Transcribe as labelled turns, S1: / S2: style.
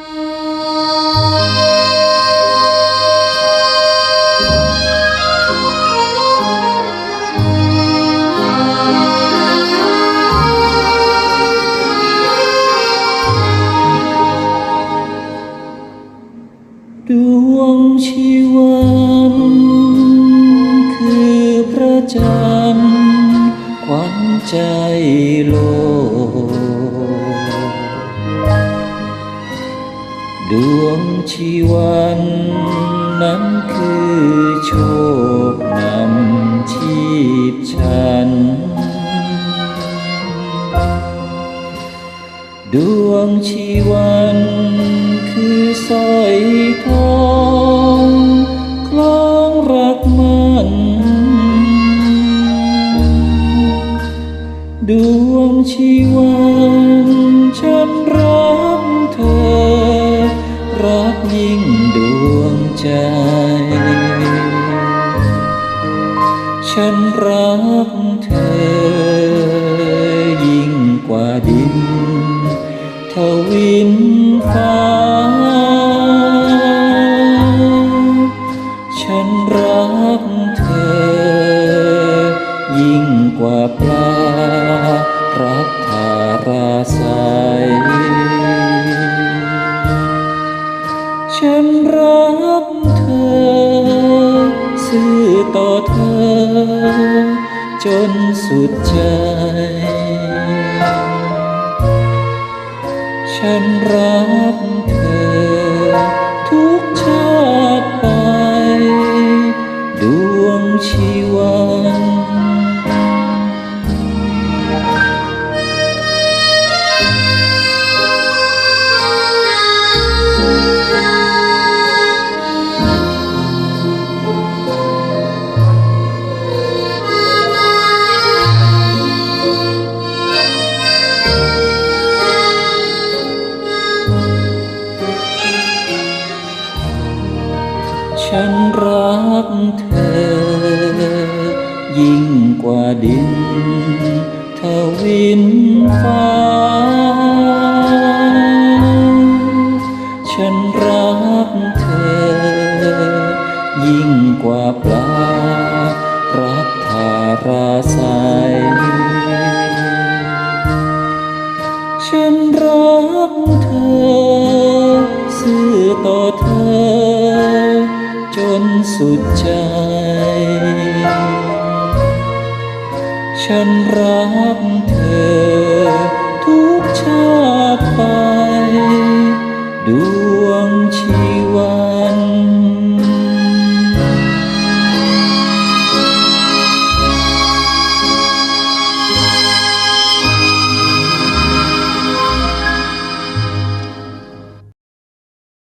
S1: ดวงชีวันคือพระจันทร์ขวัญใจโลก ดวงชีวันนั้นคือโชคนำชีพฉัน ดวงชีวันคือสร้อยทองคล้องรักมัน ดวงชีวันฉันรักเธอ รักยิ่งดวงใจ ฉันรักเธอ ยิ่งกว่าดินทวินฟ้า ฉันรักเธอ ยิ่งกว่าปลา รักเธอ ซื่อต่อเธอ จนสุดใจ ฉันรักเธอ ทุกชาติไป ดวงชีวัน ฉันรักเธอ ยิ่งกว่าดินทวินฟ้า ฉันรักเธอ ยิ่งกว่าปลา รักทาราใสฉันรักเธอ ซื่อต่อเธอ สุดใจ ฉันรักเธอทุกชาติ